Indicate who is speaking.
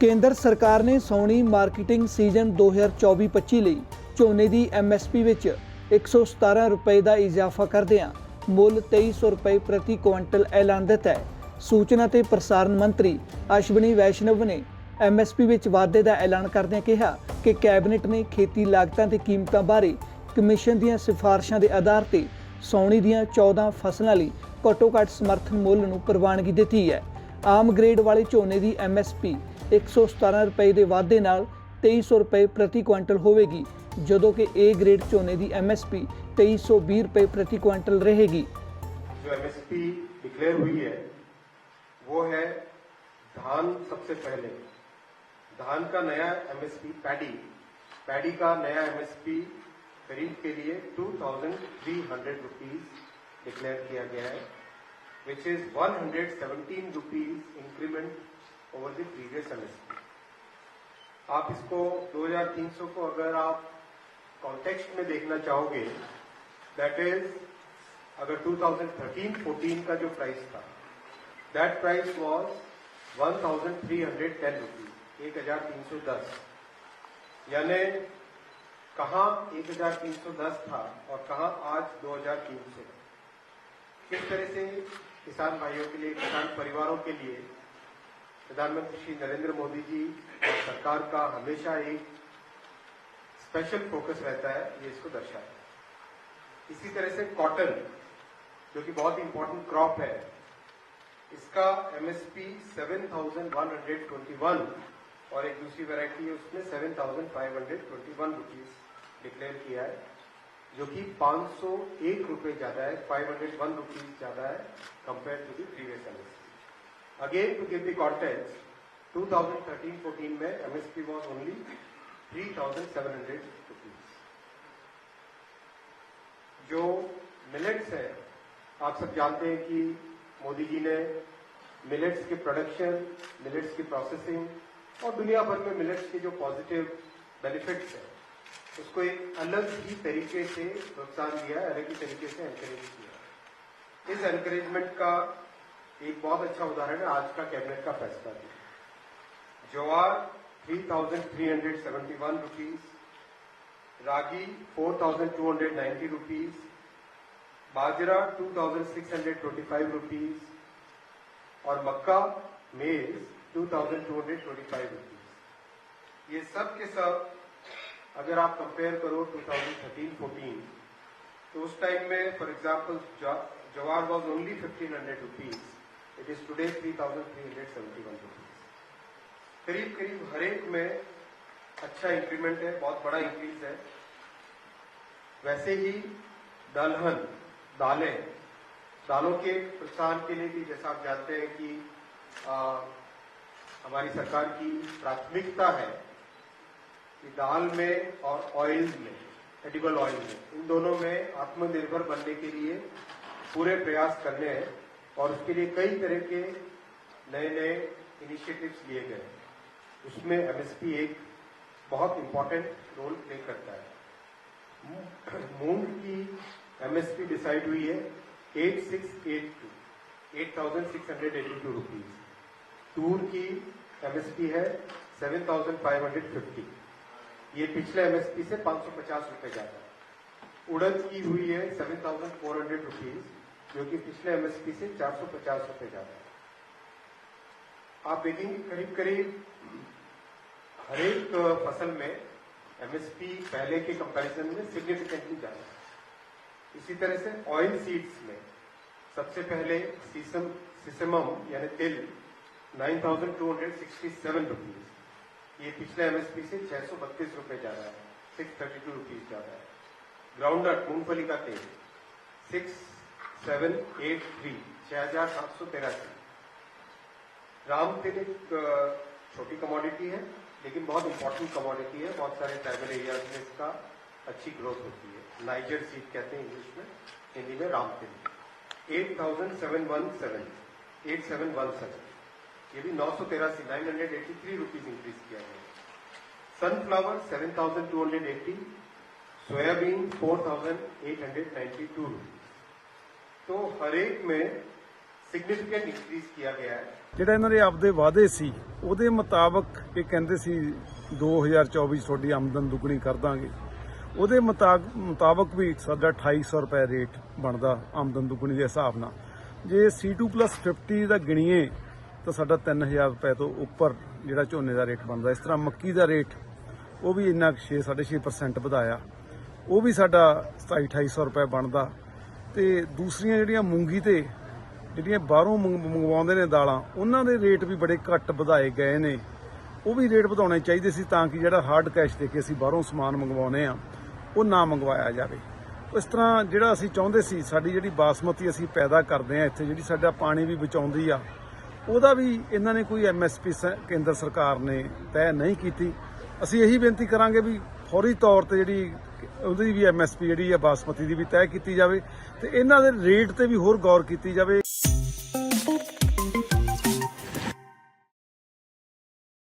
Speaker 1: ਕੇਂਦਰ ਸਰਕਾਰ ਨੇ ਸੌਣੀ ਮਾਰਕੀਟਿੰਗ ਸੀਜ਼ਨ 2024-25 ਲਈ ਝੋਨੇ ਦੀ ਐਮਐਸਪੀ ਵਿੱਚ 117 ਰੁਪਏ ਦਾ ਇਜ਼ਾਫਾ ਕਰਦਿਆਂ ਮੁੱਲ 2300 ਰੁਪਏ ਪ੍ਰਤੀ ਕੁਇੰਟਲ ਐਲਾਨ ਦਿੱਤਾ ਹੈ। ਸੂਚਨਾ ਤੇ ਪ੍ਰਸਾਰਣ ਮੰਤਰੀ ਅਸ਼ਵਨੀ ਵੈਸ਼ਨਵ ਨੇ ਐਮਐਸਪੀ ਵਿੱਚ ਵਾਧੇ ਦਾ ਐਲਾਨ ਕਰਦਿਆਂ ਕਿਹਾ ਕਿ ਕੈਬਨਿਟ ਨੇ ਖੇਤੀ ਲਾਗਤਾਂ ਤੇ ਕੀਮਤਾਂ ਬਾਰੇ ਕਮਿਸ਼ਨ ਦੀਆਂ ਸਿਫਾਰਸ਼ਾਂ ਦੇ ਆਧਾਰ ਤੇ ਸੌਣੀ ਦੀਆਂ 14 ਫਸਲਾਂ ਲਈ ਘੱਟੋ-ਘੱਟ ਸਮਰਥਨ ਮੁੱਲ ਨੂੰ ਪ੍ਰਵਾਨਗੀ ਦਿੱਤੀ ਹੈ। ਆਮ ਗ੍ਰੇਡ ਵਾਲੇ ਝੋਨੇ ਦੀ ਐਮਐਸਪੀ 117 ਰੁਪਏ ਦੇ ਵਾਧੇ ਨਾਲ 2300 ਰੁਪਏ ਪ੍ਰਤੀ ਕੁਇੰਟਲ ਹੋਵੇਗੀ ਜਦੋਂ ਕਿ A ਗ੍ਰੇਡ ਝੋਨੇ ਦੀ ਐਮਐਸਪੀ 2320 ਰੁਪਏ ਪ੍ਰਤੀ ਕੁਇੰਟਲ ਰਹੇਗੀ
Speaker 2: जो एमएसपी डिक्लेयर हुई है वो है धान सबसे पहले धान का नया एमएसपी पैडी पैडी का नया एमएसपी खरीद के लिए two thousand three hundred rupees declare किया गया है which is one hundred seventeen rupees increment over the previous MSP आप इसको 2300 को अगर आप कॉन्टेक्स्ट में देखना चाहोगे दैट इज़ अगर 2013-14 का जो प्राइस था दैट प्राइस वाज 1310 रुपीज़ एक हज़ार तीन सौ दस। यानी कहा एक हज़ार तीन सौ दस था और कहा आज दो हज़ार तीन सौ? किस तरह से किसान भाइयों के लिए, किसान परिवारों के लिए प्रधानमंत्री श्री नरेंद्र मोदी जी सरकार का हमेशा एक स्पेशल फोकस रहता है ये इसको दर्शाता है। इसी तरह से कॉटन जो कि बहुत इंपॉर्टेंट क्रॉप है इसका एमएसपी 7,121 और एक दूसरी वैरायटी है उसमें 7,521 रुपीस डिक्लेयर किया है जो कि 501 रुपए ज़्यादा है 501 रुपीस ज़्यादा है compare to the previous MSP again to give the context 2013-14 में एमएसपी वाज ओनली 3,700 रुपीस जो मिलेट्स है आप सब जानते हैं कि मोदी जी ने मिलेट्स के प्रोडक्शन मिलेट्स की प्रोसेसिंग और दुनिया भर में मिलेट्स के जो पॉजिटिव बेनिफिट्स है उसको एक अलग ही तरीके से प्रोत्साहन दिया अलग ही तरीके से एनकरेज किया इस एनकरेजमेंट का एक बहुत अच्छा उदाहरण है आज का कैबिनेट का फैसला भी। ज्वार 3,371 रुपीस रागी 4,290 रुपीस बाजरा 2,625 रुपीस और मक्का मेज 2,225 रुपीस ये सब के सब अगर आप कंपेयर करो 2013-14 तो उस टाइम में फॉर एग्जांपल जवार was only 1500 rupees it is today 3,371 rupees करीब करीब हरेक में अच्छा इंक्रीमेंट है बहुत बड़ा इंक्रीज है। वैसे ही दलहन दालें दालों के प्रोत्साहन के लिए भी जैसा आप जानते हैं कि आ, हमारी सरकार की प्राथमिकता है कि दाल में और ऑयल में एडिबल ऑयल में इन दोनों में आत्मनिर्भर बनने के लिए पूरे प्रयास करने हैं। और उसके लिए कई तरह के नए नए इनिशिएटिव्स लिए गए उसमें एमएसपी एक बहुत इंपॉर्टेंट रोल प्ले करता है। मूंग की एमएसपी डिसाइड हुई है eight six eight eight thousand six hundred 8682 8682 rupees तूर की एमएसपी है 7550 ये पिछले एमएसपी से 550 रुपए ज़्यादा। उड़द की हुई है 7400 रुपीस जो कि पिछले एमएसपी से 450 रुपए ज़्यादा है। आप देखेंगे करीब करीब हरेक फ़सल में एमएसपी पहले के कंपैरिजन में सिग्निफिकेंटली ज़्यादा है। इसी तरह से ऑयल सीड्स में सबसे पहले सीसम सिसमम यानी तिल 9,267 रुपीस ये पिछले एमएसपी से छह सौ बत्तीस रुपए ज़्यादा है सिक्स थर्टी टू रुपीज़ ज़्यादा है। ग्राउंडनट मूंगफली का तेल सिक्स सेवन एट थ्री छह हज़ार सात सौ तिरासी राम तिल एक छोटी कमोडिटी है, लेकिन बहुत इंपॉर्टेंट कमोडिटी है, बहुत सारे ट्राइबल एरियाज़ में इसका अच्छी ग्रोथ होती है। नाइजर सीड कहते हैं इंग्लिश में, हिंदी में राम तिल eight thousand seven one seven eight seven one seven ये भी नौ सौ तेरासी nine hundred eighty three rupees increase किया गया sunflower seven thousand two hundred eighty soybean four thousand eight hundred ninety two rupees तो हर एक में सिग्निफिकेंट इंक्रीज किया गया है
Speaker 3: ਜਿਹੜਾ ਇਹਨਾਂ ਦੇ ਆਪਦੇ ਵਾਅਦੇ ਸੀ ਉਹਦੇ ਮੁਤਾਬਕ ਇਹ ਕਹਿੰਦੇ ਸੀ 2024 'ਚ ਤੁਹਾਡੀ ਆਮਦਨ ਦੁੱਗਣੀ ਕਰ ਦਾਂਗੇ ਉਹਦੇ ਮੁਤਾਬਕ ਮੁਤਾਬਕ ਵੀ ਸਾਡਾ 2800 ਰੁਪਏ ਰੇਟ ਬਣਦਾ ਆਮਦਨ ਦੁੱਗਣੀ ਦੇ ਹਿਸਾਬ ਨਾਲ ਜੇ C2+50 ਦਾ ਗਿਣੀਏ ਤਾਂ ਸਾਡਾ 3000 ਰੁਪਏ ਤੋਂ ਉੱਪਰ ਜਿਹੜਾ ਝੋਨੇ ਦਾ ਰੇਟ ਬਣਦਾ ਇਸ ਤਰ੍ਹਾਂ ਮੱਕੀ ਦਾ ਰੇਟ ਉਹ ਵੀ ਇੰਨਾ 6 6.5% ਵਧਾਇਆ ਉਹ ਵੀ ਸਾਡਾ 27 2800 ਰੁਪਏ ਬਣਦਾ ਤੇ ਦੂਸਰੀਆਂ ਜਿਹੜੀਆਂ ਮੂੰਗੀ ਤੇ ਜਿਹੜੀਆਂ ਬਾਹਰੋਂ ਮੰਗ- ਮੰਗਵਾਉਂਦੇ ਨੇ ਦਾਲਾਂ, ਉਹਨਾਂ ਦੇ ਰੇਟ ਵੀ ਬੜੇ ਘੱਟ ਵਧਾਏ ਗਏ ਨੇ। ਉਹ ਵੀ ਰੇਟ ਵਧਾਉਣੇ ਚਾਹੀਦੇ ਸੀ ਤਾਂ ਕਿ ਜਿਹੜਾ ਹਾਰਡ ਕੈਸ਼ ਦੇ ਕੇ ਅਸੀਂ ਬਾਹਰੋਂ ਸਮਾਨ ਮੰਗਵਾਉਨੇ ਆ ਉਹ ਨਾ ਮੰਗਵਾਇਆ ਜਾਵੇ। ਇਸ ਤਰ੍ਹਾਂ ਜਿਹੜਾ ਅਸੀਂ ਚਾਹੁੰਦੇ ਸੀ, ਸਾਡੀ ਜਿਹੜੀ ਬਾਸਮਤੀ ਅਸੀਂ ਪੈਦਾ ਕਰਦੇ ਆ ਇੱਥੇ, ਜਿਹੜੀ ਸਾਡਾ ਪਾਣੀ ਵੀ ਬਚਾਉਂਦੀ ਆ, ਉਹਦਾ ਵੀ ਇਹਨਾਂ ਨੇ ਕੋਈ ਐਮਐਸਪੀ ਕੇਂਦਰ ਸਰਕਾਰ ਨੇ ਤੈਅ ਨਹੀਂ ਕੀਤੀ। ਅਸੀਂ ਇਹੀ ਬੇਨਤੀ ਕਰਾਂਗੇ ਵੀ ਫੌਰੀ ਤੌਰ ਤੇ ਜਿਹੜੀ ਉਹਦੀ ਵੀ ਐਮਐਸਪੀ ਜਿਹੜੀ ਆ ਬਾਸਮਤੀ ਦੀ ਵੀ ਤੈਅ ਕੀਤੀ ਜਾਵੇ ਤੇ ਇਹਨਾਂ ਦੇ ਰੇਟ ਤੇ ਵੀ ਹੋਰ ਗੌਰ ਕੀਤੀ ਜਾਵੇ